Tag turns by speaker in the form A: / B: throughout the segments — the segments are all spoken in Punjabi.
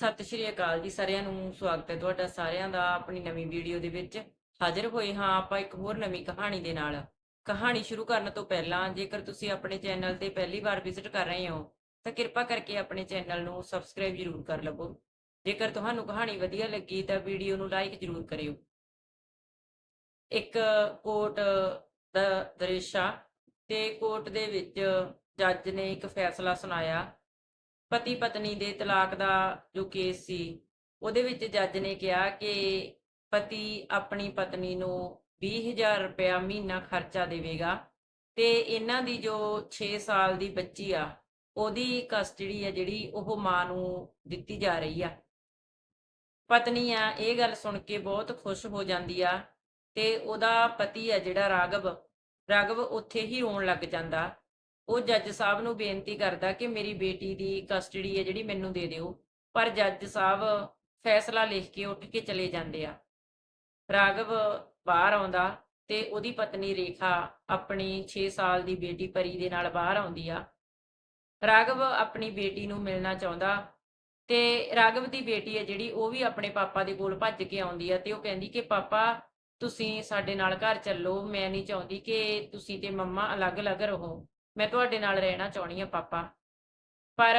A: ਸਤਿ ਸ਼੍ਰੀ ਅਕਾਲ ਜੀ ਸਾਰਿਆਂ ਨੂੰ, ਸਵਾਗਤ ਹੈ ਤੁਹਾਡਾ ਸਾਰਿਆਂ ਦਾ ਆਪਣੀ ਨਵੀਂ ਵੀਡੀਓ ਦੇ ਵਿੱਚ। ਹਾਜ਼ਰ ਹੋਏ ਹਾਂ ਆਪਾਂ ਇੱਕ ਹੋਰ ਨਵੀਂ ਕਹਾਣੀ ਦੇ ਨਾਲ। ਕਹਾਣੀ ਸ਼ੁਰੂ ਕਰਨ ਤੋਂ ਪਹਿਲਾਂ ਜੇਕਰ ਤੁਸੀਂ ਆਪਣੇ ਚੈਨਲ ਤੇ ਪਹਿਲੀ ਵਾਰ ਵਿਜ਼ਿਟ ਕਰ ਰਹੇ ਹੋ, ਤਾਂ ਕਿਰਪਾ ਕਰਕੇ ਆਪਣੇ ਚੈਨਲ ਨੂੰ ਸਬਸਕ੍ਰਾਈਬ ਜ਼ਰੂਰ ਕਰ ਲਵੋ। ਜੇਕਰ ਤੁਹਾਨੂੰ ਕਹਾਣੀ ਵਧੀਆ ਲੱਗੀ, ਤਾਂ ਵੀਡੀਓ ਨੂੰ ਲਾਈਕ ਜ਼ਰੂਰ ਕਰਿਓ। ਇੱਕ ਕੋਰਟ ਦਾ ਦ੍ਰਿਸ਼ਾ ਤੇ ਕੋਰਟ ਦੇ ਵਿੱਚ ਜੱਜ ਨੇ ਇੱਕ ਫੈਸਲਾ ਸੁਣਾਇਆ ਪਤੀ ਪਤਨੀ ਦੇ ਤਲਾਕ ਦਾ ਜੋ ਕੇਸ ਸੀ, ਉਹਦੇ ਵਿੱਚ ਜੱਜ ਨੇ ਕਿਹਾ ਕਿ ਪਤੀ ਆਪਣੀ ਪਤਨੀ ਨੂੰ 20000 ਰੁਪਇਆ ਮਹੀਨਾ ਖਰਚਾ ਦੇਵੇਗਾ ਤੇ ਇਹਨਾਂ ਦੀ ਜੋ 6 ਸਾਲ ਦੀ ਬੱਚੀ ਆ, ਉਹਦੀ ਕਸਟਡੀ ਆ ਜਿਹੜੀ ਉਹ ਮਾਂ ਨੂੰ ਦਿੱਤੀ ਜਾ ਰਹੀ ਆ। ਪਤਨੀ ਆ, ਇਹ ਗੱਲ ਸੁਣ ਕੇ ਬਹੁਤ ਖੁਸ਼ ਹੋ ਜਾਂਦੀ ਆ ਤੇ ਉਹਦਾ ਪਤੀ ਆ ਜਿਹੜਾ ਰਾਘਵ ਰਾਘਵ ਉੱਥੇ ਹੀ ਰੋਣ ਲੱਗ ਜਾਂਦਾ ਉਹ ਜੱਜ ਸਾਹਿਬ ਨੂੰ ਬੇਨਤੀ ਕਰਦਾ ਕਿ ਮੇਰੀ ਬੇਟੀ ਦੀ ਕਸਟਡੀ ਹੈ ਜਿਹੜੀ ਮੈਨੂੰ ਦੇ ਦਿਓ। ਪਰ ਜੱਜ ਸਾਹਿਬ ਫੈਸਲਾ ਲਿਖ ਕੇ ਉੱਠ ਕੇ ਚਲੇ ਜਾਂਦੇ ਆ। ਰਾਘਵ ਬਾਹਰ ਆਉਂਦਾ ਤੇ ਉਹਦੀ ਪਤਨੀ ਰੇਖਾ ਆਪਣੀ 6 ਸਾਲ ਦੀ ਬੇਟੀ ਪਰੀ ਦੇ ਨਾਲ ਬਾਹਰ ਆਉਂਦੀ ਆ। ਰਾਘਵ ਆਪਣੀ ਬੇਟੀ ਨੂੰ ਮਿਲਣਾ ਚਾਹੁੰਦਾ ਤੇ ਰਾਘਵ ਦੀ ਬੇਟੀ ਹੈ ਜਿਹੜੀ ਉਹ ਵੀ ਆਪਣੇ ਪਾਪਾ ਦੇ ਕੋਲ ਭੱਜ ਕੇ ਆਉਂਦੀ ਆ ਤੇ ਉਹ ਕਹਿੰਦੀ ਕਿ ਪਾਪਾ, ਤੁਸੀਂ ਸਾਡੇ ਨਾਲ ਘਰ ਚੱਲੋ, ਮੈਂ ਨਹੀਂ ਚਾਹੁੰਦੀ ਕਿ ਤੁਸੀਂ ਤੇ ਮੰਮਾ ਅਲੱਗ-ਅਲੱਗ ਰਹੋ। ਮੈਂ ਤੁਹਾਡੇ ਨਾਲ ਰਹਿਣਾ ਚਾਹਣੀ ਆ ਪਾਪਾ। ਪਰ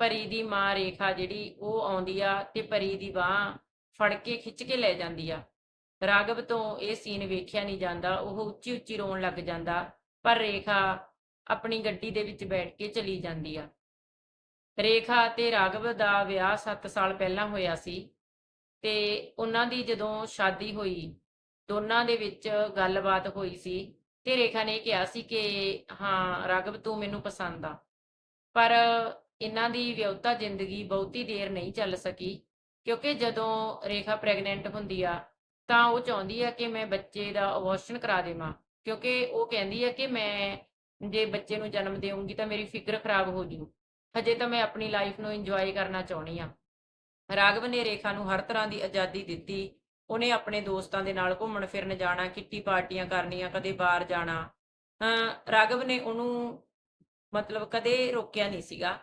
A: ਪਰੀ ਦੀ ਮਾਂ ਰੇਖਾ ਜਿਹੜੀ ਉਹ ਆਉਂਦੀ ਆ ਤੇ ਪਰੀ ਦੀ ਬਾਹ ਫੜ ਕੇ ਖਿੱਚ ਕੇ ਲੈ ਜਾਂਦੀ ਆ। ਰਾਘਵ ਤੋਂ ਇਹ ਸੀਨ ਵੇਖਿਆ ਨਹੀਂ ਜਾਂਦਾ, ਉਹ ਉੱਚੀ ਉੱਚੀ ਰੋਣ ਲੱਗ ਜਾਂਦਾ, ਪਰ ਰੇਖਾ ਆਪਣੀ ਗੱਡੀ ਦੇ ਵਿੱਚ ਬੈਠ ਕੇ ਚਲੀ ਜਾਂਦੀ ਆ। ਰੇਖਾ ਤੇ ਰਾਘਵ ਦਾ ਵਿਆਹ 7 ਸਾਲ ਪਹਿਲਾਂ ਹੋਇਆ ਸੀ ਤੇ ਉਹਨਾਂ ਦੀ ਜਦੋਂ ਸ਼ਾਦੀ ਹੋਈ, ਦੋਨਾਂ ਦੇ ਵਿੱਚ ਗੱਲਬਾਤ ਹੋਈ ਸੀ ਤੇ ਰੇਖਾ ਨੇ ਕਿਹਾ ਸੀ ਕਿ, ਹਾਂ, ਰਾਘਵ ਤੂੰ ਮੈਨੂੰ ਪਸੰਦ ਆ। ਪਰ ਇਹਨਾਂ ਦੀ ਵਿਆਹੁਤਾ ਜ਼ਿੰਦਗੀ ਬਹੁਤੀ ਦੇਰ ਨਹੀਂ ਚੱਲ ਸਕੀ, ਕਿਉਂਕਿ ਜਦੋਂ ਰੇਖਾ ਪ੍ਰੈਗਨੈਂਟ ਹੁੰਦੀ ਆ, ਤਾਂ ਉਹ ਚਾਹੁੰਦੀ ਆ ਕਿ ਮੈਂ ਬੱਚੇ ਦਾ ਅਬੋਰਸ਼ਨ ਕਰਾ ਦੇਵਾਂ, ਕਿਉਂਕਿ ਉਹ ਕਹਿੰਦੀ ਆ ਕਿ ਮੈਂ ਜੇ ਬੱਚੇ ਨੂੰ ਜਨਮ ਦੇਵਾਂਗੀ ਤਾਂ ਮੇਰੀ ਫਿਕਰ ਖਰਾਬ ਹੋ ਜੂ। ਹਜੇ ਤਾਂ ਮੈਂ ਆਪਣੀ ਲਾਈਫ ਨੂੰ ਇੰਜੋਏ ਕਰਨਾ ਚਾਹੁੰਦੀ ਆ। ਰਾਘਵ ਨੇ ਰੇਖਾ ਨੂੰ ਹਰ ਤਰ੍ਹਾਂ ਦੀ ਆਜ਼ਾਦੀ ਦਿੱਤੀ ਉਹਨੇ ਆਪਣੇ ਦੋਸਤਾਂ ਦੇ ਨਾਲ ਘੁੰਮਣ ਫਿਰਨ ਜਾਣਾ, ਕਿੱਟੀ ਪਾਰਟੀਆਂ ਕਰਨੀਆਂ, ਕਦੇ ਬਾਹਰ ਜਾਣਾ। ਅਹ ਰਾਘਵ ਨੇ ਉਹਨੂੰ ਮਤਲਬ ਕਦੇ ਰੋਕਿਆ ਨਹੀਂ ਸੀਗਾ।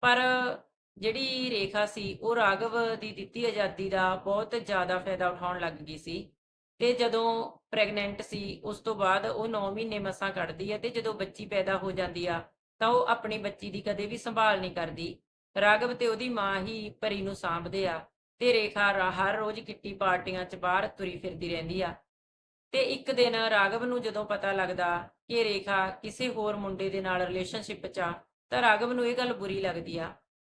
A: ਪਰ ਜਿਹੜੀ ਰੇਖਾ ਸੀ, ਉਹ ਰਾਘਵ ਦੀ ਦਿੱਤੀ ਆਜ਼ਾਦੀ ਦਾ ਬਹੁਤ ਜ਼ਿਆਦਾ ਫਾਇਦਾ ਉਠਾਉਣ ਲੱਗ ਗਈ ਸੀ। ਤੇ ਜਦੋਂ ਪ੍ਰੈਗਨੈਂਟ ਸੀ, ਉਸ ਤੋਂ ਬਾਅਦ ਉਹ 9 ਮਹੀਨੇ ਮਸਾਂ ਕੱਢਦੀ ਹੈ ਤੇ ਜਦੋਂ ਬੱਚੀ ਪੈਦਾ ਹੋ ਜਾਂਦੀ ਆ, ਤਾਂ ਉਹ ਆਪਣੀ ਬੱਚੀ ਦੀ ਕਦੇ ਵੀ ਸੰਭਾਲ ਨਹੀਂ ਕਰਦੀ। ਰਾਘਵ ਤੇ ਉਹਦੀ ਮਾਂ ਹੀ ਪਰੀ ਨੂੰ ਸਾਂਭਦੇ ਆ। ਤੇ ਰੇਖਾ ਹਰ ਰੋਜ਼ ਕਿੱਟੀ ਪਾਰਟੀਆਂ 'ਚ ਬਾਹਰ ਤੁਰੀ ਫਿਰਦੀ ਰਹਿੰਦੀ ਆ। ਤੇ ਇੱਕ ਦਿਨ ਰਾਘਵ ਨੂੰ ਜਦੋਂ ਪਤਾ ਲੱਗਦਾ ਕਿ ਰੇਖਾ ਕਿਸੇ ਹੋਰ ਮੁੰਡੇ ਦੇ ਨਾਲ ਰਿਲੇਸ਼ਨਸ਼ਿਪ 'ਚ ਆ, ਤਾਂ ਰਾਘਵ ਨੂੰ ਇਹ ਗੱਲ ਬੁਰੀ ਲੱਗਦੀ ਆ।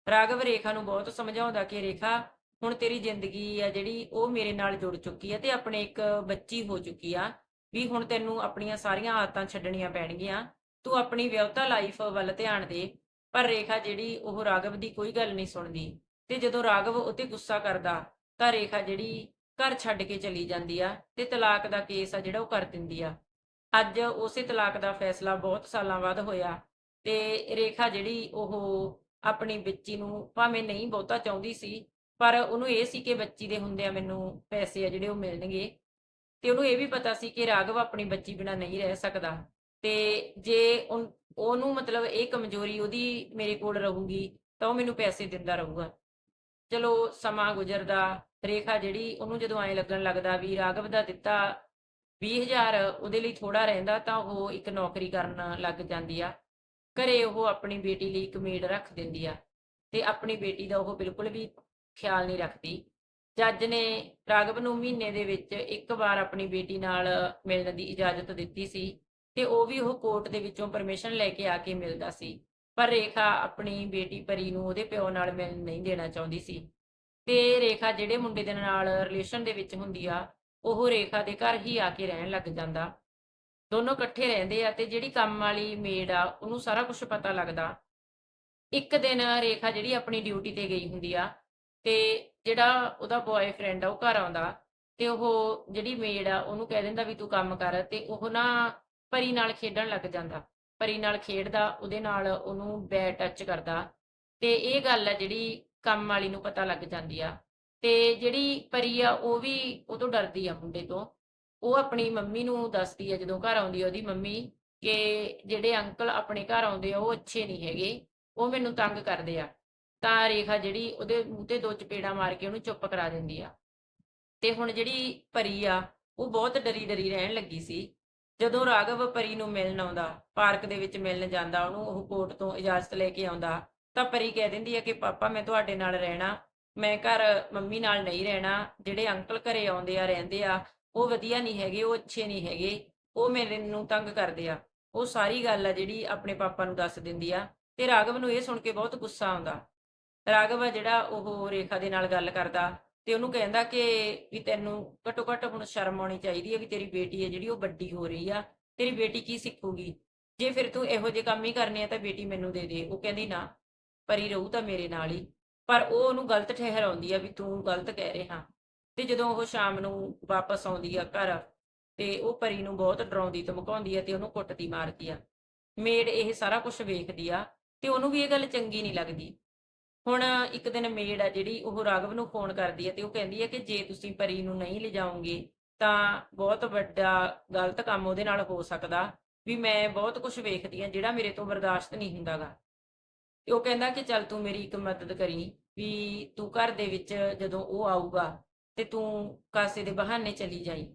A: ਰਾਘਵ ਰੇਖਾ ਨੂੰ ਬਹੁਤ ਸਮਝਾਉਂਦਾ ਕਿ ਰੇਖਾ, ਹੁਣ ਤੇਰੀ ਜ਼ਿੰਦਗੀ ਆ ਜਿਹੜੀ, ਉਹ ਮੇਰੇ ਨਾਲ ਜੁੜ ਚੁੱਕੀ ਆ ਤੇ ਆਪਣੇ ਇੱਕ ਬੱਚੀ ਹੋ ਚੁੱਕੀ ਆ, ਵੀ ਹੁਣ ਤੈਨੂੰ ਆਪਣੀਆਂ ਸਾਰੀਆਂ ਆਦਤਾਂ ਛੱਡਣੀਆਂ ਪੈਣਗੀਆਂ। ਤੂੰ ਆਪਣੀ ਵਿਆਹੁਤਾ ਲਾਈਫ ਵੱਲ ਧਿਆਨ ਦੇ, ਪਰ ਰੇਖਾ ਜਿਹੜੀ, ਉਹ ਰਾਘਵ ਦੀ ਕੋਈ ਗੱਲ ਨਹੀਂ ਸੁਣਦੀ। ਤੇ ਜਦੋਂ ਰਾਘਵ ਉਤੇ ਗੁੱਸਾ ਕਰਦਾ, ਤਾਂ ਰੇਖਾ ਜਿਹੜੀ ਘਰ ਛੱਡ ਕੇ ਚਲੀ ਜਾਂਦੀ ਆ ਤੇ ਤਲਾਕ ਦਾ ਕੇਸ ਆ ਜਿਹੜਾ ਉਹ ਕਰ ਦਿੰਦੀ ਆ। ਅੱਜ ਉਸੇ ਤਲਾਕ ਦਾ ਫੈਸਲਾ ਬਹੁਤ ਸਾਲਾਂ ਬਾਅਦ ਹੋਇਆ ਤੇ ਰੇਖਾ ਜਿਹੜੀ ਉਹ ਆਪਣੀ ਬੱਚੀ ਨੂੰ ਭਾਵੇਂ ਨਹੀਂ ਬਹੁਤਾ ਚਾਹੁੰਦੀ ਸੀ, ਪਰ ਉਹਨੂੰ ਇਹ ਸੀ ਕਿ ਬੱਚੀ ਦੇ ਹੁੰਦਿਆਂ ਮੈਨੂੰ ਪੈਸੇ ਆ ਜਿਹੜੇ ਉਹ ਮਿਲਣਗੇ। ਤੇ ਉਹਨੂੰ ਇਹ ਵੀ ਪਤਾ ਸੀ ਕਿ ਰਾਘਵ ਆਪਣੀ ਬੱਚੀ ਬਿਨਾਂ ਨਹੀਂ ਰਹਿ ਸਕਦਾ। ਤੇ ਜੇ ਉਹਨੂੰ ਮਤਲਬ ਇਹ ਕਮਜ਼ੋਰੀ ਉਹਦੀ ਮੇਰੇ ਕੋਲ ਰਹੂਗੀ, ਤਾਂ ਉਹ ਮੈਨੂੰ ਪੈਸੇ ਦਿੰਦਾ ਰਹੂਗਾ। ਚਲੋ ਸਮਾਂ ਗੁਜ਼ਰਦਾ, ਰੇਖਾ ਜਿਹੜੀ ਉਹਨੂੰ ਜਦੋਂ ਐਂ ਲੱਗਣ ਲੱਗਦਾ ਵੀ ਰਾਘਵ ਦਾ ਦਿੱਤਾ 20000 ਉਹਦੇ ਲਈ ਥੋੜਾ ਰਹਿੰਦਾ ਤਾਂ ਉਹ ਇੱਕ ਨੌਕਰੀ ਕਰਨ ਲੱਗ ਜਾਂਦੀ ਆ। ਘਰੇ ਉਹ ਆਪਣੀ ਬੇਟੀ ਲਈ ਇੱਕ ਮੇਡ ਰੱਖ ਦਿੰਦੀ ਆ ਤੇ ਆਪਣੀ ਬੇਟੀ ਦਾ ਉਹ ਬਿਲਕੁਲ ਵੀ ਖਿਆਲ ਨਹੀਂ ਰੱਖਦੀ। ਜੱਜ ਨੇ ਰਾਘਵ ਨੂੰ ਮਹੀਨੇ ਦੇ ਵਿੱਚ ਇੱਕ ਵਾਰ ਆਪਣੀ ਬੇਟੀ ਨਾਲ ਮਿਲਣ ਦੀ ਇਜਾਜ਼ਤ ਦਿੱਤੀ ਸੀ ਤੇ ਉਹ ਵੀ ਉਹ ਕੋਰਟ ਦੇ ਵਿੱਚੋਂ ਪਰਮਿਸ਼ਨ ਲੈ ਕੇ ਆ ਕੇ ਮਿਲਦਾ ਸੀ। ਪਰ ਰੇਖਾ ਆਪਣੀ ਬੇਟੀ ਪਰੀ ਨੂੰ ਉਹਦੇ ਪਿਓ ਨਾਲ ਮਿਲਣ ਨਹੀਂ ਦੇਣਾ ਚਾਹੁੰਦੀ ਸੀ। ਤੇ ਰੇਖਾ ਜਿਹੜੇ ਮੁੰਡੇ ਦੇ ਨਾਲ ਰਿਲੇਸ਼ਨ ਦੇ ਵਿੱਚ ਹੁੰਦੀ ਆ, ਉਹ ਰੇਖਾ ਦੇ ਘਰ ਹੀ ਆ ਕੇ ਰਹਿਣ ਲੱਗ ਜਾਂਦਾ। ਦੋਨੋਂ ਇਕੱਠੇ ਰਹਿੰਦੇ ਆ ਤੇ ਜਿਹੜੀ ਕੰਮ ਵਾਲੀ ਮੇਡ ਆ, ਉਹਨੂੰ ਸਾਰਾ ਕੁਝ ਪਤਾ ਲੱਗਦਾ। ਇੱਕ ਦਿਨ ਰੇਖਾ ਜਿਹੜੀ ਆਪਣੀ ਡਿਊਟੀ ਤੇ ਗਈ ਹੁੰਦੀ ਆ, ਤੇ ਜਿਹੜਾ ਉਹਦਾ ਬॉयਫ੍ਰੈਂਡ ਆ, ਉਹ ਘਰ ਆਉਂਦਾ ਤੇ ਉਹ ਜਿਹੜੀ ਮੇਡ ਆ, ਉਹਨੂੰ ਕਹਿ ਦਿੰਦਾ ਵੀ ਤੂੰ ਕੰਮ ਕਰ ਤੇ ਉਹ ਨਾ ਪਰੀ ਨਾਲ ਖੇਡਣ ਲੱਗ ਜਾਂਦਾ। ਪਰੀ ਨਾਲ ਖੇਡਦਾ, ਉਹਦੇ ਨਾਲ ਉਹਨੂੰ ਬੈ ਟੱਚ ਕਰਦਾ। ਤੇ ਇਹ ਗੱਲ ਆ ਜਿਹੜੀ ਕੰਮ ਵਾਲੀ ਨੂੰ ਪਤਾ ਲੱਗ ਜਾਂਦੀ ਆ। ਤੇ ਜਿਹੜੀ ਪਰੀ ਆ, ਉਹ ਵੀ ਉਹ ਤੋਂ ਡਰਦੀ ਆ ਮੁੰਡੇ ਤੋਂ। ਉਹ ਆਪਣੀ ਮੰਮੀ ਨੂੰ ਦੱਸਦੀ ਆ, ਜਦੋਂ ਘਰ ਆਉਂਦੀ ਆ ਉਹਦੀ ਮੰਮੀ, ਕਿ ਜਿਹੜੇ ਅੰਕਲ ਆਪਣੇ ਘਰ ਆਉਂਦੇ ਆ, ਉਹ ਅੱਛੇ ਨਹੀਂ ਹੈਗੇ। ਉਹ ਮੈਨੂੰ ਤੰਗ ਕਰਦੇ ਆ। ਤਾਂ ਰੇਖਾ ਜਿਹੜੀ ਉਹਦੇ ਮੂੰਹ ਤੇ ਦੋ ਚਪੇੜਾਂ ਮਾਰ ਕੇ ਉਹਨੂੰ ਚੁੱਪ ਕਰਾ ਦਿੰਦੀ ਆ। ਤੇ ਹੁਣ ਜਿਹੜੀ ਪਰੀ ਆ, ਉਹ ਬਹੁਤ ਡਰੀ ਡਰੀ ਰਹਿਣ ਲੱਗੀ ਸੀ। ਜਦੋਂ ਰਾਘਵ ਪਰੀ ਨੂੰ ਮਿਲਣ ਆਉਂਦਾ, ਪਾਰਕ ਦੇ ਵਿੱਚ ਮਿਲਣ ਜਾਂਦਾ, ਉਹਨੂੰ ਉਹ ਕੋਰਟ ਤੋਂ ਇਜਾਜ਼ਤ ਲੈ ਕੇ ਆਉਂਦਾ, ਤਾਂ ਪਰੀ ਕਹਿ ਦਿੰਦੀ ਆ ਕਿ, ਪਾਪਾ, ਮੈਂ ਤੁਹਾਡੇ ਨਾਲ ਰਹਿਣਾ, ਮੈਂ ਘਰ ਮੰਮੀ ਨਾਲ ਨਹੀਂ ਰਹਿਣਾ, ਜਿਹੜੇ ਅੰਕਲ ਘਰੇ ਆਉਂਦੇ ਆ, ਰਹਿੰਦੇ ਆ, ਉਹ ਵਧੀਆ ਨਹੀਂ ਹੈਗੇ, ਉਹ ਅੱਛੇ ਨਹੀਂ ਹੈਗੇ, ਉਹ ਮੇਰੇ ਨੂੰ ਤੰਗ ਕਰਦੇ ਆ। ਉਹ ਸਾਰੀ ਗੱਲ ਆ ਜਿਹੜੀ ਆਪਣੇ ਪਾਪਾ ਨੂੰ ਦੱਸ ਦਿੰਦੀ ਆ, ਤੇ ਰਾਘਵ ਨੂੰ ਇਹ ਸੁਣ ਕੇ ਬਹੁਤ ਗੁੱਸਾ ਆਉਂਦਾ। ਰਾਘਵ ਆ ਜਿਹੜਾ ਉਹ ਰੇਖਾ ਦੇ ਨਾਲ ਗੱਲ ਕਰਦਾ ਤੇ ਉਹਨੂੰ ਕਹਿੰਦਾ ਕਿ ਵੀ ਤੈਨੂੰ ਘੱਟੋ ਘੱਟ ਹੁਣ ਸ਼ਰਮ ਆਉਣੀ ਚਾਹੀਦੀ ਹੈ ਵੀ ਤੇਰੀ ਬੇਟੀ ਹੈ ਜਿਹੜੀ ਉਹ ਵੱਡੀ ਹੋ ਰਹੀ ਆ, ਤੇਰੀ ਬੇਟੀ ਕੀ ਸਿੱਖੂਗੀ? ਜੇ ਫਿਰ ਤੂੰ ਇਹੋ ਜਿਹੇ ਕੰਮ ਹੀ ਕਰਨੇ ਆ ਤਾਂ ਬੇਟੀ ਮੈਨੂੰ ਦੇ ਦੇ। ਉਹ ਕਹਿੰਦੀ ਨਾ, ਪਰੀ ਰਹੂ ਤਾਂ ਮੇਰੇ ਨਾਲ ਹੀ। ਪਰ ਉਹ ਉਹਨੂੰ ਗਲਤ ਠਹਿਰਾਉਂਦੀ ਆ ਵੀ ਤੂੰ ਗਲਤ ਕਹਿ ਰਿਹਾ। ਤੇ ਜਦੋਂ ਉਹ ਸ਼ਾਮ ਨੂੰ ਵਾਪਸ ਆਉਂਦੀ ਆ ਘਰ, ਤੇ ਉਹ ਪਰੀ ਨੂੰ ਬਹੁਤ ਡਰਾਉਂਦੀ, ਧਮਕਾਉਂਦੀ ਆ ਤੇ ਉਹਨੂੰ ਕੁੱਟਦੀ, ਮਾਰਦੀ ਆ। ਮੇਡ ਇਹ ਸਾਰਾ ਕੁਝ ਵੇਖਦੀ ਆ ਤੇ ਉਹਨੂੰ ਵੀ ਇਹ ਗੱਲ ਚੰਗੀ ਨਹੀਂ ਲੱਗਦੀ। ਹੁਣ ਇੱਕ ਦਿਨ ਮੇਡ ਆ ਜਿਹੜੀ, ਉਹ ਰਾਘਵ ਨੂੰ ਫੋਨ ਕਰਦੀ ਹੈ ਤੇ ਉਹ ਕਹਿੰਦੀ ਹੈ ਕਿ ਜੇ ਤੁਸੀਂ ਪਰੀ ਨੂੰ ਨਹੀਂ ਲਿਜਾਓਗੇ ਤਾਂ ਬਹੁਤ ਵੱਡਾ ਗਲਤ ਕੰਮ ਉਹਦੇ ਨਾਲ ਹੋ ਸਕਦਾ ਵੀ ਮੈਂ ਬਹੁਤ ਕੁਝ ਵੇਖਦੀ ਆ ਜਿਹੜਾ ਮੇਰੇ ਤੋਂ ਬਰਦਾਸ਼ਤ ਨਹੀਂ ਹੁੰਦਾਗਾ। ਤੇ ਉਹ ਕਹਿੰਦਾ ਕਿ ਚੱਲ ਤੂੰ ਮੇਰੀ ਇੱਕ ਮਦਦ ਕਰੀ ਵੀ ਤੂੰ ਘਰ ਦੇ ਵਿੱਚ ਜਦੋਂ ਉਹ ਆਊਗਾ ਤੇ ਤੂੰ ਕਾਸੇ ਦੇ ਬਹਾਨੇ ਚਲੀ ਜਾਈ।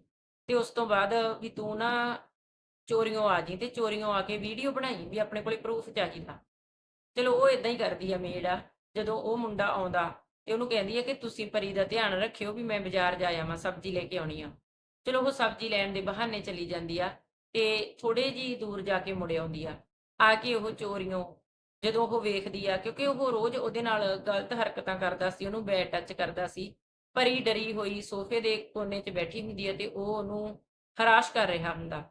A: ਤੇ ਉਸ ਤੋਂ ਬਾਅਦ ਵੀ ਤੂੰ ਨਾ ਚੋਰੀਆਂ ਆ ਜੀ ਤੇ ਚੋਰੀਆਂ ਆ ਕੇ ਵੀਡੀਓ ਬਣਾਈ ਵੀ ਆਪਣੇ ਕੋਲੇ ਪ੍ਰੂਫ ਚਾਹੀਦਾ ਚਲੋ ਉਹ ਇਦਾਂ ਹੀ ਕਰਦੀ ਆ ਮੇਡ ਆ। ਜਦੋਂ ਉਹ ਮੁੰਡਾ ਆਉਂਦਾ ਤੇ ਉਹਨੂੰ ਕਹਿੰਦੀ ਹੈ ਕਿ ਤੁਸੀਂ ਪਰੀ ਦਾ ਧਿਆਨ ਰੱਖਿਓ ਵੀ ਮੈਂ ਬਾਜ਼ਾਰ ਜਾ ਆਵਾਂ, ਸਬਜ਼ੀ ਲੈ ਕੇ ਆਉਣੀ ਆ। ਚਲੋ ਉਹ ਸਬਜ਼ੀ ਲੈਣ ਦੇ ਬਹਾਨੇ ਚਲੀ ਜਾਂਦੀ ਆ ਤੇ ਥੋੜੇ ਜੀ ਦੂਰ ਜਾ ਕੇ ਮੁੜ ਆਉਂਦੀ ਆ। ਆ ਕੇ ਉਹ ਚੋਰੀਆਂ ਜਦੋਂ ਉਹ ਵੇਖਦੀ ਆ, ਕਿਉਂਕਿ ਉਹ ਰੋਜ਼ ਉਹਦੇ ਨਾਲ ਗਲਤ ਹਰਕਤਾਂ ਕਰਦਾ ਸੀ, ਉਹਨੂੰ ਬੈਡ ਟੱਚ ਕਰਦਾ ਸੀ। ਪਰੀ ਡਰੀ ਹੋਈ ਸੋਫੇ ਦੇ ਕੋਨੇ 'ਚ ਬੈਠੀ ਹੁੰਦੀ ਹੈ ਤੇ ਉਹ ਉਹਨੂੰ ਹਰਾਸ਼ ਕਰ ਰਿਹਾ ਹੁੰਦਾ।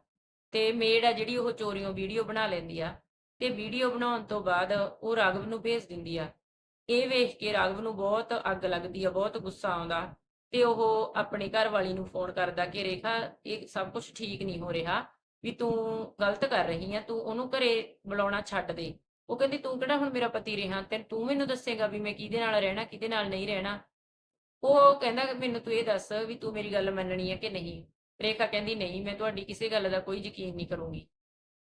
A: ਤੇ ਮੇਡ ਆ ਜਿਹੜੀ ਉਹ ਚੋਰੀਆਂ ਵੀਡੀਓ ਬਣਾ ਲੈਂਦੀ ਆ ਤੇ ਵੀਡੀਓ ਬਣਾਉਣ ਤੋਂ ਬਾਅਦ ਉਹ ਰਾਘਵ ਨੂੰ ਭੇਜ ਦਿੰਦੀ ਆ ਇਹ ਵੇਖ ਕੇ ਰਾਘਵ ਨੂੰ ਬਹੁਤ ਅੱਗ ਲੱਗਦੀ ਆ, ਬਹੁਤ ਗੁੱਸਾ ਆਉਂਦਾ ਤੇ ਉਹ ਆਪਣੇ ਘਰ ਵਾਲੀ ਨੂੰ ਫੋਨ ਕਰਦਾ ਕਿ ਰੇਖਾ, ਇਹ ਸਭ ਕੁਝ ਠੀਕ ਨਹੀਂ ਹੋ ਰਿਹਾ, ਵੀ ਤੂੰ ਗਲਤ ਕਰ ਰਹੀ ਆ, ਤੂੰ ਉਹਨੂੰ ਘਰੇ ਬੁਲਾਉਣਾ ਛੱਡ ਦੇ। ਉਹ ਕਹਿੰਦੀ, ਤੂੰ ਕਿਹੜਾ ਹੁਣ ਮੇਰਾ ਪਤੀ ਰਿਹਾ? ਤੇ ਤੂੰ ਮੈਨੂੰ ਦੱਸੇਗਾ ਵੀ ਮੈਂ ਕਿਹਦੇ ਨਾਲ ਰਹਿਣਾ, ਕਿਹਦੇ ਨਾਲ ਨਹੀਂ ਰਹਿਣਾ? ਉਹ ਕਹਿੰਦਾ, ਮੈਨੂੰ ਤੂੰ ਇਹ ਦੱਸ ਵੀ ਤੂੰ ਮੇਰੀ ਗੱਲ ਮੰਨਣੀ ਹੈ ਕਿ ਨਹੀਂ? ਰੇਖਾ ਕਹਿੰਦੀ, ਨਹੀਂ, ਮੈਂ ਤੁਹਾਡੀ ਕਿਸੇ ਗੱਲ ਦਾ ਕੋਈ ਯਕੀਨ ਨਹੀਂ ਕਰੂੰਗੀ।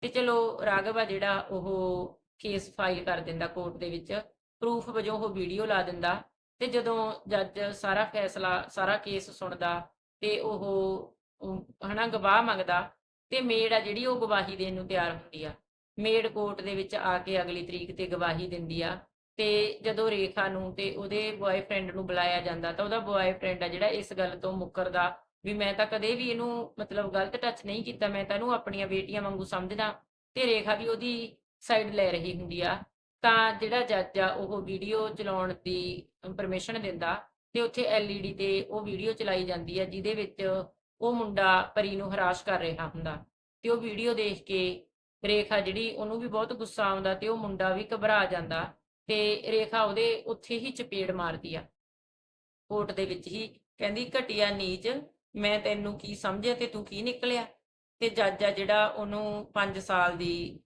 A: ਤੇ ਚਲੋ, ਰਾਘਵ ਆ ਜਿਹੜਾ ਉਹ ਕੇਸ ਫਾਈਲ ਕਰ ਦਿੰਦਾ ਕੋਰਟ ਦੇ ਵਿੱਚ। ਪ੍ਰੂਫ ਵਜੋਂ ਉਹ ਵੀਡੀਓ ਲਾ ਦਿੰਦਾ ਤੇ ਜਦੋਂ ਜੱਜ ਸਾਰਾ ਫੈਸਲਾ, ਸਾਰਾ ਕੇਸ ਸੁਣਦਾ ਤੇ ਉਹ ਹਨਾ ਗਵਾਹ ਮੰਗਦਾ ਤੇ ਮੇੜ ਆ ਜਿਹੜੀ ਉਹ ਗਵਾਹੀ ਦੇਣ ਨੂੰ ਤਿਆਰ ਹੁੰਦੀ ਆ। ਮੇਡ ਕੋਰਟ ਦੇ ਵਿੱਚ ਆ ਕੇ ਅਗਲੀ ਤਰੀਕ ਤੇ ਗਵਾਹੀ ਦਿੰਦੀ ਆ ਤੇ ਜਦੋਂ ਰੇਖਾ ਨੂੰ ਤੇ ਉਹਦੇ ਬॉयਫ੍ਰੈਂਡ ਨੂੰ ਬੁਲਾਇਆ ਜਾਂਦਾ ਤਾਂ ਉਹਦਾ ਬॉयਫ੍ਰੈਂਡ ਆ ਜਿਹੜਾ ਇਸ ਗੱਲ ਤੋਂ ਮੁੱਕਰਦਾ ਵੀ ਮੈਂ ਤਾਂ ਕਦੇ ਵੀ ਇਹਨੂੰ ਮਤਲਬ ਗਲਤ ਟੱਚ ਨਹੀਂ ਕੀਤਾ, ਮੈਂ ਤਾਂ ਇਹਨੂੰ ਆਪਣੀਆਂ ਬੇਟੀਆਂ ਵਾਂਗੂ ਸਮਝਦਾ ਤੇ ਰੇਖਾ ਵੀ ਉਹਦੀ ਸਾਈਡ ਲੈ ਰਹੀ ਹੁੰਦੀ ਆ। ਤਾਂ ਜਿਹੜਾ ਜੱਜ ਆ, ਉਹ ਵੀਡੀਓ ਚਲਾਉਣ ਦੀ ਪਰਮਿਸ਼ਨ ਦਿੰਦਾ ਤੇ ਉੱਥੇ ਐਲਈਡੀ ਤੇ ਉਹ ਵੀਡੀਓ ਚਲਾਈ ਜਾਂਦੀ ਆ, ਜਿਹਦੇ ਵਿੱਚ ਉਹ ਮੁੰਡਾ ਪਰੀ ਨੂੰ ਹਰਾਸ਼ ਕਰ ਰਿਹਾ ਹੁੰਦਾ। ਤੇ ਉਹ ਵੀਡੀਓ ਦੇਖ ਕੇ ਰੇਖਾ ਜਿਹੜੀ, ਉਹਨੂੰ ਵੀ ਬਹੁਤ ਗੁੱਸਾ ਆਉਂਦਾ ਤੇ ਉਹ ਮੁੰਡਾ ਵੀ ਘਬਰਾ ਜਾਂਦਾ ਤੇ ਰੇਖਾ ਉਹਦੇ ਉੱਥੇ ਹੀ ਚਪੇੜ ਮਾਰਦੀ ਆ। ਕੋਰਟ ਦੇ ਵਿੱਚ ਹੀ ਕਹਿੰਦੀ, ਘਟਿਆ ਨੀਚ, ਮੈਂ ਤੈਨੂੰ ਕੀ ਸਮਝਿਆ ਤੇ ਤੂੰ ਕੀ ਨਿਕਲਿਆ? ਤੇ ਜੱਜ ਆ ਜਿਹੜਾ, ਉਹਨੂੰ 5 ਸਾਲ ਦੀ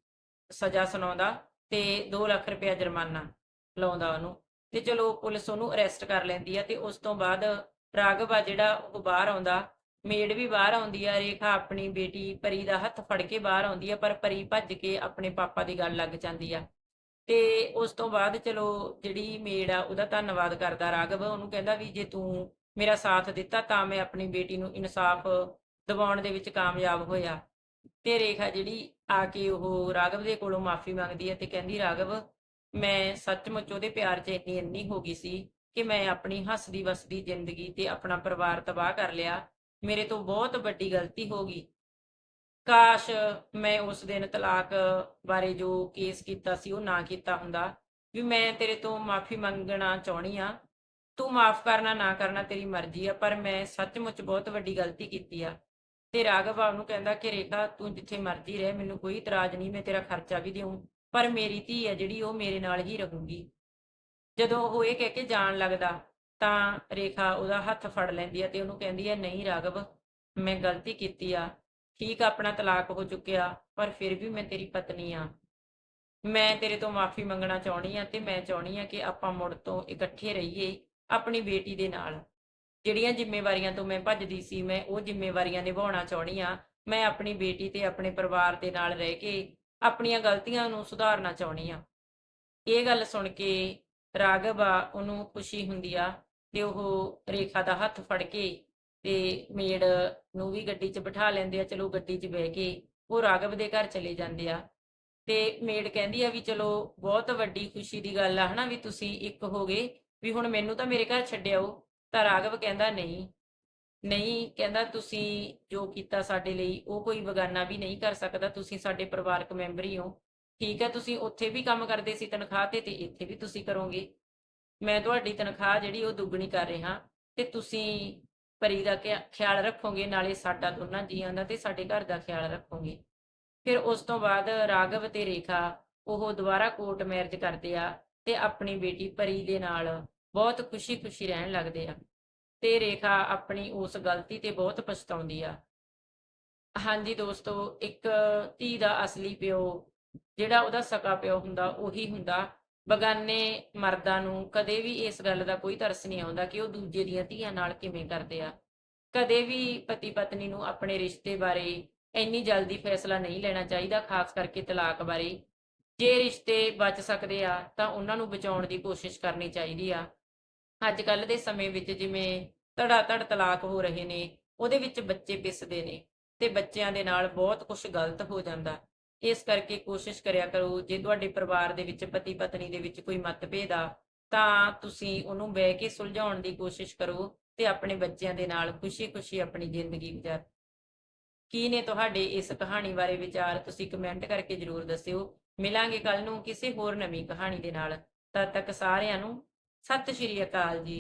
A: ਸਜ਼ਾ ਸੁਣਾਉਂਦਾ ਤੇ 2 ਲੱਖ ਰੁਪਇਆ ਜੁਰਮਾਨਾ ਲਾਉਂਦਾ ਉਹਨੂੰ। ਤੇ ਚਲੋ ਪੁਲਿਸ ਉਹਨੂੰ ਅਰੈਸਟ ਕਰ ਲੈਂਦੀ ਆ ਤੇ ਉਸ ਤੋਂ ਬਾਅਦ ਰਾਘਵ ਆ ਜਿਹੜਾ, ਉਹ ਬਾਹਰ ਆਉਂਦਾ। ਮੇਡ ਵੀ ਬਾਹਰ ਆਉਂਦੀ ਆ, ਰੇਖਾ ਆਪਣੀ ਬੇਟੀ ਪਰੀ ਦਾ ਹੱਥ ਫੜ ਕੇ ਬਾਹਰ ਆਉਂਦੀ ਆ, ਪਰ ਪਰੀ ਭੱਜ ਕੇ ਆਪਣੇ ਪਾਪਾ ਦੀ ਗੱਲ ਲੱਗ ਜਾਂਦੀ ਆ। ਤੇ ਉਸ ਤੋਂ ਬਾਅਦ ਚਲੋ ਜਿਹੜੀ ਮੇਡ ਆ, ਉਹਦਾ ਧੰਨਵਾਦ ਕਰਦਾ ਰਾਘਵ। ਉਹਨੂੰ ਕਹਿੰਦਾ ਵੀ ਜੇ ਤੂੰ ਮੇਰਾ ਸਾਥ ਦਿੱਤਾ ਤਾਂ ਮੈਂ ਆਪਣੀ ਬੇਟੀ ਨੂੰ ਇਨਸਾਫ ਦਿਵਾਉਣ ਦੇ ਵਿੱਚ ਕਾਮਯਾਬ ਹੋਇਆ। ਤੇ ਰੇਖਾ ਜਿਹੜੀ ਆ ਕੇ ਉਹ ਰਾਘਵ ਦੇ ਕੋਲੋਂ ਮਾਫੀ ਮੰਗਦੀ ਹੈ ਤੇ ਕਹਿੰਦੀ, ਰਾਘਵ, ਮੈਂ ਸੱਚਮੁੱਚ ਉਹਦੇ ਪਿਆਰ 'ਚ ਇੰਨੀ ਇੰਨੀ ਹੋ ਗਈ ਸੀ ਕਿ ਮੈਂ ਆਪਣੀ ਹੱਸਦੀ ਵਸਦੀ ਜ਼ਿੰਦਗੀ ਤੇ ਆਪਣਾ ਪਰਿਵਾਰ ਤਬਾਹ ਕਰ ਲਿਆ। ਮੇਰੇ ਤੋਂ ਬਹੁਤ ਵੱਡੀ ਗਲਤੀ ਹੋ ਗਈ। ਕਾਸ਼ ਮੈਂ ਉਸ ਦਿਨ ਤਲਾਕ ਬਾਰੇ ਜੋ ਕੇਸ ਕੀਤਾ ਸੀ, ਉਹ ਨਾ ਕੀਤਾ ਹੁੰਦਾ ਵੀ ਮੈਂ ਤੇਰੇ ਤੋਂ ਮਾਫੀ ਮੰਗਣਾ ਚਾਹਣੀ ਆ ਤੂੰ ਮਾਫ ਕਰਨਾ, ਨਾ ਕਰਨਾ ਤੇਰੀ ਮਰਜ਼ੀ ਆ, ਪਰ ਮੈਂ ਸੱਚਮੁੱਚ ਬਹੁਤ ਵੱਡੀ ਗਲਤੀ ਕੀਤੀ ਆ। ਤੇ ਰਾਘਵ ਉਹਨੂੰ ਕਹਿੰਦਾ ਕਿ ਰੇਖਾ ਤੂੰ ਜਿੱਥੇ ਮਰਜ਼ੀ ਰਹਿ, ਮੈਨੂੰ ਕੋਈ ਇਤਰਾਜ਼ ਨਹੀਂ, ਮੈਂ ਤੇਰਾ ਖਰਚਾ ਵੀ ਦੇਉਂ ਪਰ ਮੇਰੀ ਧੀ ਹੈ ਜਿਹੜੀ ਉਹ ਮੇਰੇ ਨਾਲ ਹੀ ਰਹੂਗੀ। ਜਦੋਂ ਉਹ ਇਹ ਕਹਿ ਕੇ ਜਾਣ ਲੱਗਦਾ, ਤਾਂ ਰੇਖਾ ਉਹਦਾ ਹੱਥ ਫੜ ਲੈਂਦੀ ਆ ਤੇ ਉਹਨੂੰ ਕਹਿੰਦੀ ਹੈ ਨਹੀਂ ਰਾਘਵ, ਮੈਂ ਗਲਤੀ ਕੀਤੀ ਆ। ਠੀਕ ਆਪਣਾ ਤਲਾਕ ਹੋ ਚੁੱਕਿਆ, ਪਰ ਫਿਰ ਵੀ ਮੈਂ ਤੇਰੀ ਪਤਨੀ ਆ। ਮੈਂ ਤੇਰੇ ਤੋਂ ਮਾਫੀ ਮੰਗਣਾ ਚਾਹਣੀ ਆ ਤੇ ਮੈਂ ਚਾਹਣੀ ਆ ਕਿ ਆਪਾਂ ਮੁੜ ਤੋਂ ਇਕੱਠੇ ਰਹੀਏ ਆਪਣੀ ਬੇਟੀ ਦੇ ਨਾਲ। ਜਿਹੜੀਆਂ ਜ਼ਿੰਮੇਵਾਰੀਆਂ ਤੋਂ ਮੈਂ ਭੱਜਦੀ ਸੀ, ਮੈਂ ਉਹ ਜ਼ਿੰਮੇਵਾਰੀਆਂ ਨਿਭਾਉਣਾ ਚਾਹਣੀ ਆ ਮੈਂ ਆਪਣੀ ਬੇਟੀ ਤੇ ਆਪਣੇ ਪਰਿਵਾਰ ਦੇ ਨਾਲ ਰਹਿ ਕੇ ਆਪਣੀਆਂ ਗਲਤੀਆਂ ਨੂੰ ਸੁਧਾਰਨਾ ਚਾਹਣੀ ਆ ਇਹ ਗੱਲ ਸੁਣ ਕੇ ਰਾਘਵ ਆ, ਉਹਨੂੰ ਖੁਸ਼ੀ ਹੁੰਦੀ ਆ ਤੇ ਉਹ ਰੇਖਾ ਦਾ ਹੱਥ ਫੜ ਕੇ ਤੇ ਮੇੜ ਨੂੰ ਵੀ ਗੱਡੀ 'ਚ ਬਿਠਾ ਲੈਂਦੇ ਆ, ਚਲੋ ਗੱਡੀ 'ਚ ਬਹਿ ਕੇ ਉਹ ਰਾਘਵ ਦੇ ਘਰ ਚਲੇ ਜਾਂਦੇ ਆ। ਤੇ ਮੇੜ ਕਹਿੰਦੀ ਆ ਵੀ ਚਲੋ ਬਹੁਤ ਵੱਡੀ ਖੁਸ਼ੀ ਦੀ ਗੱਲ ਆ, ਹਨਾ ਵੀ ਤੁਸੀਂ ਇੱਕ ਹੋ ਗਏ ਵੀ ਹੁਣ ਮੈਨੂੰ ਤਾਂ ਮੇਰੇ ਘਰ ਛੱਡਿਆਓ ਤਾਂ ਰਾਘਵ ਕਹਿੰਦਾ, ਨਹੀਂ ਨਹੀਂ, ਕਹਿੰਦਾ ਤੁਸੀਂ ਜੋ ਕੀਤਾ ਸਾਡੇ ਲਈ, ਉਹ ਕੋਈ ਬਗਾਨਾ ਵੀ ਨਹੀਂ ਕਰ ਸਕਦਾ, ਤੁਸੀਂ ਸਾਡੇ ਪਰਿਵਾਰਕ ਮੈਂਬਰ ਹੀ ਹੋ। ਠੀਕ ਹੈ ਤੁਸੀਂ ਉੱਥੇ ਵੀ ਕੰਮ ਕਰਦੇ ਸੀ ਤਨਖਾਹ ਤੇ ਤੇ ਇੱਥੇ ਵੀ ਤੁਸੀਂ ਕਰੋਗੇ। ਮੈਂ ਤੁਹਾਡੀ ਤਨਖਾਹ ਜਿਹੜੀ ਉਹ ਦੁੱਗਣੀ ਕਰ ਰਿਹਾ ਤੇ ਤੁਸੀਂ ਪਰੀ ਦਾ ਖਿਆ- ਖਿਆਲ ਰੱਖੋਗੇ, ਨਾਲੇ ਸਾਡਾ ਦੋਨਾਂ ਜੀਆਂ ਦਾ ਤੇ ਸਾਡੇ ਘਰ ਦਾ ਖਿਆਲ ਰੱਖੋਗੇ। ਫਿਰ ਉਸ ਤੋਂ ਬਾਅਦ ਰਾਘਵ ਤੇ ਰੇਖਾ ਉਹ ਦੁਬਾਰਾ ਕੋਰਟ ਮੈਰਿਜ ਕਰਦੇ ਆ ਤੇ ਆਪਣੀ ਬੇਟੀ ਪਰੀ ਦੇ ਨਾਲ ਬਹੁਤ ਖੁਸ਼ੀ-ਖੁਸ਼ੀ ਰਹਿਣ ਲੱਗਦੇ ਆ। ਤੇ ਰੇਖਾ ਆਪਣੀ ਉਸ ਗਲਤੀ ਤੇ ਬਹੁਤ ਪਛਤਾਉਂਦੀ ਆ। ਹਾਂਜੀ ਦੋਸਤੋ, ਇੱਕ ਧੀ ਦਾ ਅਸਲੀ ਪਿਓ, ਜਿਹੜਾ ਉਹਦਾ ਸਕਾ ਪਿਓ ਹੁੰਦਾ, ਉਹੀ ਹੁੰਦਾ। ਬਗਾਨੇ ਮਰਦਾਂ ਨੂੰ ਕਦੇ ਵੀ ਇਸ ਗੱਲ ਦਾ ਕੋਈ ਤਰਸ ਨਹੀਂ ਆਉਂਦਾ ਕਿ ਉਹ ਦੂਜੇ ਦੀਆਂ ਧੀਆਂ ਨਾਲ ਕਿਵੇਂ ਕਰਦੇ ਆ। ਕਦੇ ਵੀ ਪਤੀ ਪਤਨੀ ਨੂੰ ਆਪਣੇ ਰਿਸ਼ਤੇ ਬਾਰੇ ਇੰਨੀ ਜਲਦੀ ਫੈਸਲਾ ਨਹੀਂ ਲੈਣਾ ਚਾਹੀਦਾ, ਖਾਸ ਕਰਕੇ ਤਲਾਕ ਬਾਰੇ। ਜੇ ਰਿਸ਼ਤੇ ਬਚ ਸਕਦੇ ਆ, ਤਾਂ ਉਹਨਾਂ ਨੂੰ ਬਚਾਉਣ ਦੀ ਕੋਸ਼ਿਸ਼ ਕਰਨੀ ਚਾਹੀਦੀ ਆ। ਅੱਜ ਕੱਲ ਦੇ ਸਮੇਂ ਵਿੱਚ ਜਿਵੇਂ ਧੜਾ ਧੜ ਤਲਾਕ ਹੋ ਰਹੇ ਨੇ, ਉਹਦੇ ਵਿੱਚ ਬੱਚੇ ਪਿਸਦੇ ਨੇ ਤੇ ਬੱਚਿਆਂ ਦੇ ਨਾਲ ਬਹੁਤ ਕੁਝ ਗਲਤ ਹੋ ਜਾਂਦਾ। ਇਸ ਕਰਕੇ ਕੋਸ਼ਿਸ਼ ਕਰਿਆ ਕਰੋ, ਜੇ ਤੁਹਾਡੇ ਪਰਿਵਾਰ ਦੇ ਵਿੱਚ ਪਤੀ ਪਤਨੀ ਦੇ ਵਿੱਚ ਕੋਈ ਮਤਭੇਦ ਆ, ਤਾਂ ਤੁਸੀਂ ਉਹਨੂੰ ਬਹਿ ਕੇ ਸੁਲਝਾਉਣ ਦੀ ਕੋਸ਼ਿਸ਼ ਕਰੋ ਤੇ ਆਪਣੇ ਬੱਚਿਆਂ ਦੇ ਨਾਲ ਖੁਸ਼ੀ-ਖੁਸ਼ੀ ਆਪਣੀ ਜ਼ਿੰਦਗੀ ਗੁਜ਼ਾਰੋ। ਕੀ ਨੇ ਤੁਹਾਡੇ ਇਸ ਕਹਾਣੀ ਬਾਰੇ ਵਿਚਾਰ ਤੁਸੀਂ ਕਮੈਂਟ ਕਰਕੇ ਜਰੂਰ ਦੱਸਿਓ। ਮਿਲਾਂਗੇ ਕੱਲ ਨੂੰ ਕਿਸੇ ਹੋਰ ਨਵੀਂ ਕਹਾਣੀ ਦੇ ਨਾਲ। ਤਦ ਤੱਕ ਸਾਰਿਆਂ ਨੂੰ ਸਤਿ ਸ਼੍ਰੀ ਅਕਾਲ ਜੀ